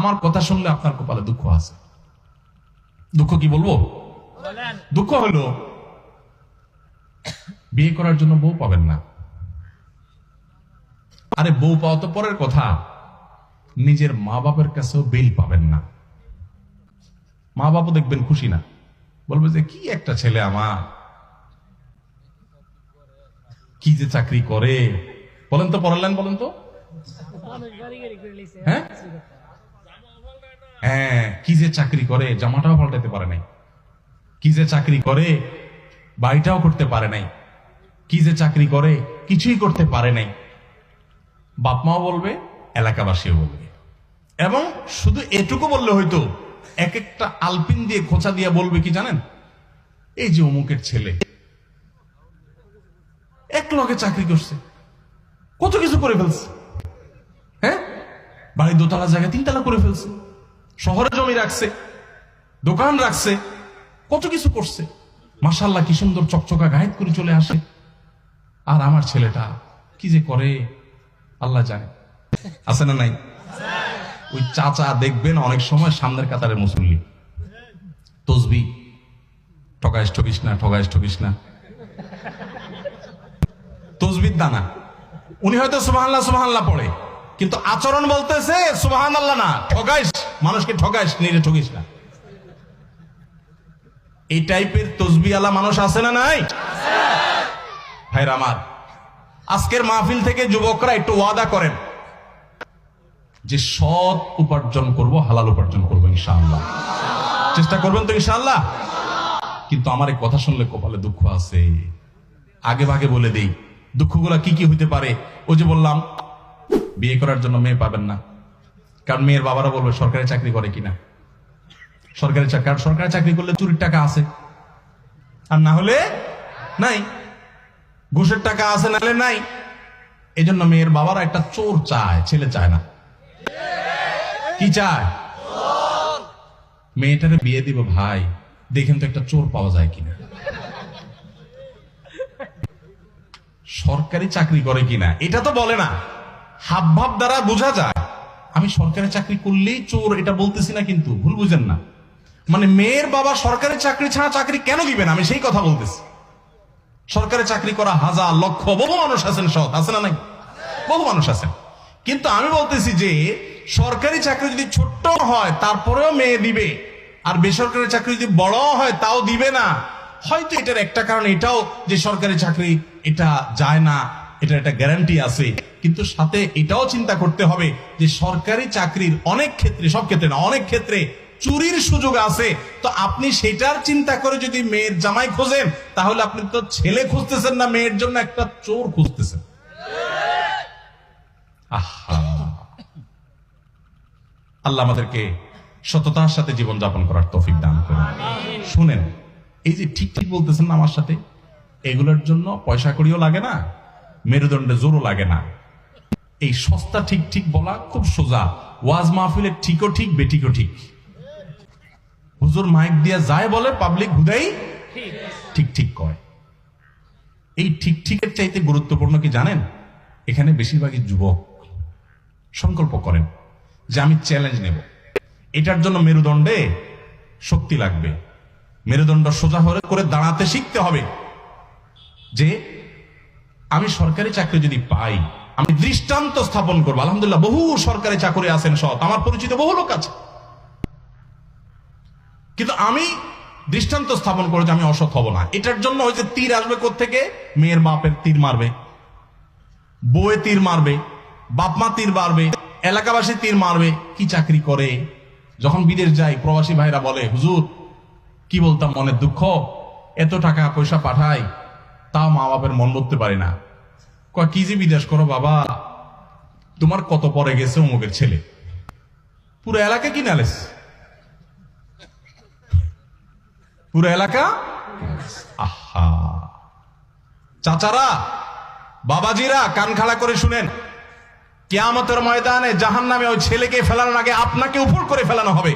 আমার কথা শুনলে আপনার কপালে দুঃখ আছে। দুঃখ কি বলব? দুঃখ হলো বিয়ে করার জন্য বউ পাবেন না। আরে বউ পাওয়া তো পরের কথা। নিজের মা বাপের কাছেও বিল পাবেন না। মা বাপও দেখবেন খুশি না। বলবে যে কি একটা ছেলে আমার। কি যে চাকরি করে। বলেন তো পড়ালেন বলেন তো? হ্যাঁ? হ্যাঁ কি যে চাকরি করে, জামাটাও পাল্টাতে পারে নাই। কি যে চাকরি করে, বাড়িটাও করতে পারে নাই। কি যে চাকরি করে, কিছুই করতে পারে নাই। বাপমাও বলবে, এলাকাবাসীও বলবে। এবং শুধু এটুকু বললে হয়তো, এক একটা আলপিন দিয়ে, খোঁচা দিয়ে বলবে কি জানেন? এই যে অমুকের ছেলে। এক লগে চাকরি করছে। কত কিছু করে ফেলছে। হ্যাঁ? বাড়ির দোতলা জায়গায় তিনতলা করে ফেলছে। শহরে জমি রাখছে, দোকান রাখছে, কত কিছু করছে। মাসাল্লাহ কি সুন্দর চকচকা গায়েত করে চলে আসে। আর আমার ছেলেটা কি যে করে, আল্লাহ জানে। আছে না নাই? ওই চাচা দেখবেন অনেক সময় সামনের কাতারে মুসল্লি। তসবি, ঠকাইস, ঠকিস না, ঠকাইস, ঠকিস না। তসবির দানা। উনি হয়তো সুবাহান্লাহ সুবাহান্লাহ পড়ে। কিন্তু আচরণ বলতেছে সুবাহান আল্লাহ না। ঠকাইস মানুষকে ঠকাইস নিজে ঠকিস না। এই টাইপের তসবি আলা মানুষ আছে না নাই? ভাইরা আমার, আজকের মাহফিল থেকে যুবকরা একটু ওয়াদা করেন, যে সৎ উপার্জন করব, হালাল উপার্জন করব ইনশাআল্লাহ। চেষ্টা করবেন তো ইনশাআল্লাহ? কিন্তু আমার এই কথা শুনলে কপালে দুঃখ আছে। আগে ভাগে বলে দেই, দুঃখগুলা কি কি হইতে পারে? ও যে বললাম বিয়ে করার জন্য মেয়ে পাবেন না। কারণ মেয়ের বাবারা বলবে, সরকারি চাকরি করে কিনা? সরকারি চাকরি সরকারি চাকরি করলে চুরির টাকা আছে। আর না হলে নাই। ঘুষের টাকা আছে, নাহলে নাই। এই জন্য মেয়ের বাবারা একটা চোর চায়, ছেলে চায় না। কি চায়? মেয়েটারে বিয়ে দিব, ভাই। দেখেন তো একটা চোর পাওয়া যায় কিনা। সরকারি চাকরি করে কিনা। এটা তো বলে না। হাব ভাব দ্বারা বোঝা যায়। আমি সরকারি চাকরি করলেই চোর এটা বলতেছি না কিন্তু, ভুল বুঝেন না। মানে মেয়ের বাবা সরকারি চাকরি ছাড়া চাকরি কেন দিবেন আমি সেই কথা বলতেছি। সরকারি চাকরি করা হাজার লক্ষ, বহু মানুষ আছেন সৎ, আছে না নাই? বহু মানুষ আছেন। কিন্তু আমি বলতেছি যে, সরকারি চাকরি যদি ছোট্ট হয়, তারপরেও মেয়ে দিবে। আর বেসরকারি চাকরি যদি বড় হয়, তাও দিবে না। হয়তো এটার একটা কারণ এটাও যে সরকারি চাকরি এটা যায় না এটা একটা গ্যারান্টি আছে। কিন্তু সাথে এটাও চিন্তা করতে হবে যে সরকারি চাকরির অনেক ক্ষেত্রে, সব ক্ষেত্রে না, অনেক ক্ষেত্রে চুরির সুযোগ আছে। তো আপনি সেটার চিন্তা করে যদি মেয়ের জামাই খোঁজেন, তাহলে আপনি তো ছেলে খুঁজতেছেন না, মেয়ের জন্য একটা চোর খুঁজতেছেন। আল্লাহ আমাদেরকে সততার সাথে জীবন যাপন করার তৌফিক দান করুন। শুনেন, এই যে ঠিক ঠিক বলতেছেন না আমার সাথে, এগুলোর জন্য পয়সা করিও লাগে না। মেরুদণ্ডে জোরও লাগে না। এই সস্তা ঠিক ঠিক বলা খুব সোজা। ওয়াজ মাহফিলের ঠিকও ঠিক, বেঠিকও ঠিক। হুজুর মাইক দিয়া যায় বলে, পাবলিক হুদাই ঠিক ঠিক কয়। এই ঠিক ঠিকের চাইতে গুরুত্বপূর্ণ কি জানেন? এখানে বেশিরভাগই যুবক সংকল্প করেন যে আমি চ্যালেঞ্জ নেব। এটার জন্য মেরুদণ্ডে শক্তি লাগবে। মেরুদণ্ড সোজা হয়ে করে দাঁড়াতে শিখতে হবে। যে আমি সরকারি চাকরি যদি পাই, আমি দৃষ্টান্ত স্থাপন করব। আলহামদুলিল্লাহ, বহু সরকারি চাকরি আছেন সৎ। আমার পরিচিত বহু লোক আছে। কিন্তু আমি দৃষ্টান্ত স্থাপন করে যে আমি অসৎ হব না। এটার জন্য হয়েছে তীর আসবে থেকে মেয়ের বাপের তীর মারবে বউয়ে তীর মারবে, বাপ মা তীর মারবে এলাকাবাসী তীর মারবে। কি চাকরি করে? যখন বিদেশ যাই প্রবাসী ভাইরা বলে, হুজুর, কি বলতাম মনের দুঃখ? এত টাকা পয়সা পাঠাই তা মা বাপের মন করতে পারি না। কয়, কি যে বিদেশ করো বাবা? তোমার কত পরে গেছে অমুকের ছেলে? পুরো এলাকা কি নালেস পুরো এলাকা? আহা। চাচারা, বাবাজিরা, কান খাড়া করে শুনেন। কেয়ামতের ময়দানে জাহান নামে ওই ছেলেকে ফেলানোর আগে আপনাকে উপর করে ফেলানো হবে।